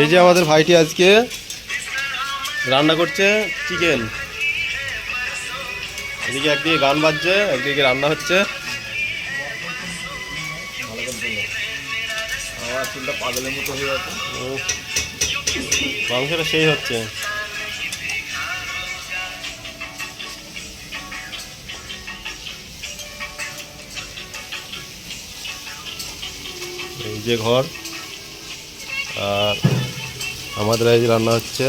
এই যে আমাদের ভাইটি আজকে রান্না করছে চিকেন। এদিকে একদিকে গান বাজছে একদিকে রান্না হচ্ছে। হয়ে মাংসটা সেই হচ্ছে। এই যে ঘর আর আমাদের যে রান্না হচ্ছে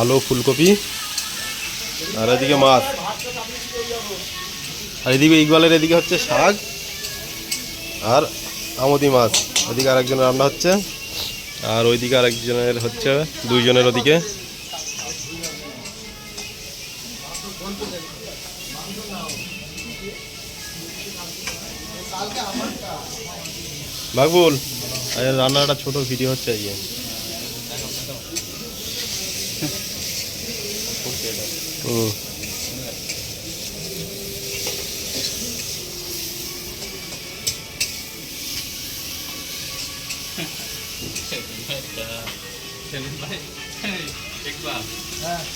আলু, ফুলকপি, আর এদিকে মাছ। আর এদিকে ইকবালের এদিকে হচ্ছে শাক আর আমদি মাছ। এদিকে আরেকজনের রান্না হচ্ছে আর ওইদিকে আরেকজনের হচ্ছে, দুইজনের ওদিকে। বাকবুল আজ একটা ছোট ভিডিও হচ্ছে আজকে হুম সেলিম ভাই দেখবা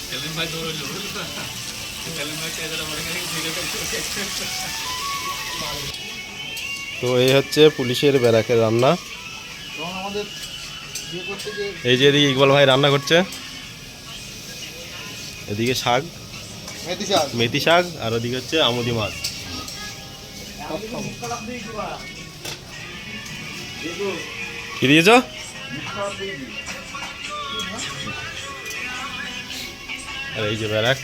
সেলিম ভাই দৌড়লো সেলিম ভাই কে আমার তো এই হচ্ছে পুলিশের ব্যারাকের রান্না। আমাদের এই যে এদিকে ইকবাল ভাই রান্না করছে। এদিকে শাক মেথি শাক। আর ওদিকে হচ্ছে আমুদি মাছ। কি দিয়েছ? আর এই যে ব্যারাক।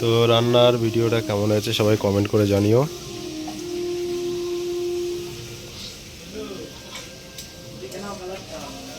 তো রান্নার ভিডিওটা কেমন হয়েছে সবাই কমেন্ট করে জানিও। Um,